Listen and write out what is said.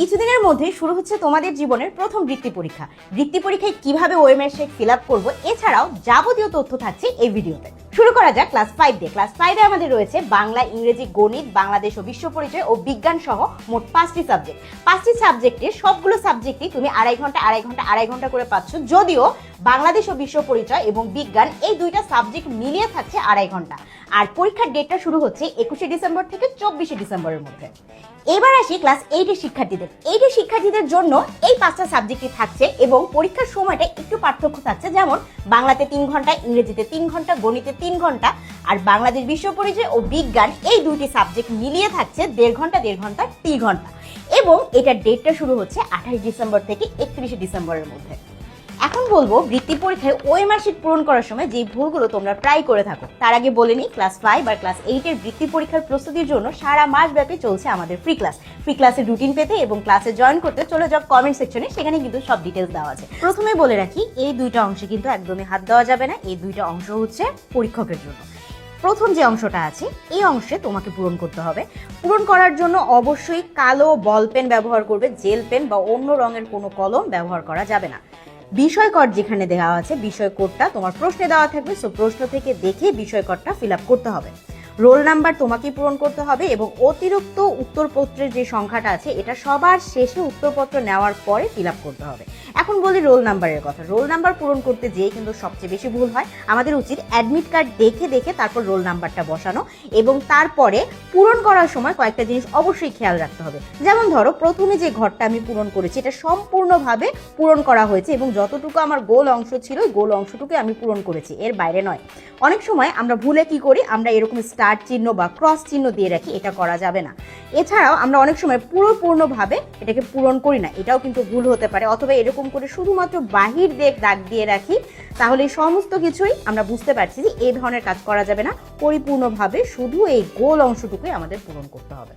কিছুদিনের মধ্যে শুরু হচ্ছে তোমাদের জীবনের প্রথম বৃত্তি পরীক্ষা। বৃত্তি পরীক্ষায় কীভাবে ওএমআর শেট ফিল আপ করব, এছাড়াও যাবতীয় তথ্য থাকছে এই ভিডিওতে। শুরু করা যাক ক্লাস ফাইভ দিয়ে। ক্লাস ফাইভে আমাদের রয়েছে বাংলা, ইংরেজি, গণিত, বাংলাদেশ ও বিশ্ব পরিচয় ও বিজ্ঞান সহ মোট পাঁচটি সাবজেক্ট পাঁচটি সাবজেক্টে সবগুলো সাবজেক্টই তুমি আড়াই ঘণ্টা আড়াই ঘণ্টা আড়াই ঘণ্টা করে পাচ্ছ। যদিও বাংলাদেশ ও বিশ্ব পরিচয় এবং বিজ্ঞান এই দুইটা সাবজেক্ট মিলিয়ে থাকছে আড়াই ঘণ্টা। আর পরীক্ষার ডেটটা শুরু হচ্ছে একুশে ডিসেম্বর থেকে চব্বিশে ডিসেম্বরের মধ্যে। এবার আসি ক্লাস এইটের শিক্ষার্থীদের। এইটের শিক্ষার্থীদের জন্য এই পাঁচটা সাবজেক্টই থাকছে এবং পরীক্ষার সময়টা একটু পার্থক্য থাকছে। যেমন, বাংলাতে তিন ঘণ্টা, ইংরেজিতে তিন ঘণ্টা, গণিতে তিন ঘণ্টা, আর বাংলাদেশ, বিশ্ব পরিচয় ও বিজ্ঞান এই দুইটি সাবজেক্ট মিলিয়ে থাকছে দেড় ঘণ্টা দেড় ঘণ্টা, তিন ঘণ্টা। এবং এটার ডেটটা শুরু হচ্ছে আঠাশ ডিসেম্বর থেকে একত্রিশে ডিসেম্বরের মধ্যে। এখন বলব বৃত্তি পরীক্ষায় ওএমআর শিট পূরণ করার সময় যে ভুলগুলো তোমরা প্রায় করে থাকো। তার আগে বলে নিই ক্লাস ফাইভ আর ক্লাস এইটের বৃত্তি পরীক্ষার প্রস্তুতির জন্য সারা মাস ব্যাপী চলছে আমাদের ফ্রি ক্লাস ফ্রি ক্লাসের রুটিন পেতে এবং ক্লাসে জয়েন করতে চলে যাও কমেন্ট সেকশনে সেখানে কিন্তু সব ডিটেলস দেওয়া আছে। প্রথমে বলে রাখি, এই দুইটা অংশে কিন্তু একদমই হাত দেওয়া যাবে না, এই দুইটা অংশ হচ্ছে পরীক্ষকের জন্য। প্রথম যে অংশটা আছে, এই অংশে তোমাকে পূরণ করতে হবে। পূরণ করার জন্য অবশ্যই কালো বল পেন ব্যবহার করবে, জেল পেন বা অন্য রঙের কোনো কলম ব্যবহার করা যাবে না। বিষয় কর যেখানে দেওয়া আছে বিষয়করটা তোমার প্রশ্নে দেওয়া থাকবে। সো প্রশ্ন থেকে দেখে বিষয়করটা ফিল আপ করতে হবে। রোল নাম্বার তোমাকেই পূরণ করতে হবে এবং অতিরিক্ত উত্তরপত্রের যে সংখ্যাটা আছে, এটা সবার শেষে উত্তরপত্র নেওয়ার পরে ফিল আপ করতে হবে। এখন বলি রোল নাম্বারের কথা। রোল নাম্বার পূরণ করতে যেয়ে কিন্তু সবচেয়ে বেশি ভুল হয়। আমাদের উচিত অ্যাডমিট কার্ড দেখে দেখে তারপর রোল নাম্বারটা বসানো এবং তারপরে পূরণ করার সময় কয়েকটা জিনিস অবশ্যই খেয়াল রাখতে হবে। যেমন ধরো, প্রথমে যে ঘরটা আমি পূরণ করেছি, এটা সম্পূর্ণভাবে পূরণ করা হয়েছে এবং যতটুকু আমার গোল অংশ ছিল গোল অংশটুকু আমি পূরণ করেছি। এর বাইরে নয়। অনেক সময় আমরা ভুলে কি করি? আমরা এরকম স্টার চিহ্ন বা ক্রস চিহ্ন দিয়ে রাখি, এটা করা যাবে না। এছাড়াও আমরা অনেক সময় পুরো পূর্ণভাবে এটাকে পূরণ করি না। এটাও কিন্তু ভুল হতে পারে। অথবা এরকম করে শুধুমাত্র বাহির দিয়ে দাগ দিয়ে রাখি, তাহলে সমস্ত কিছুই আমরা বুঝতে পারছি যে এই ধরনের কাজ করা যাবে না। পরিপূর্ণভাবে শুধু এই গোল অংশটুকুই আমাদের পূরণ করতে হবে।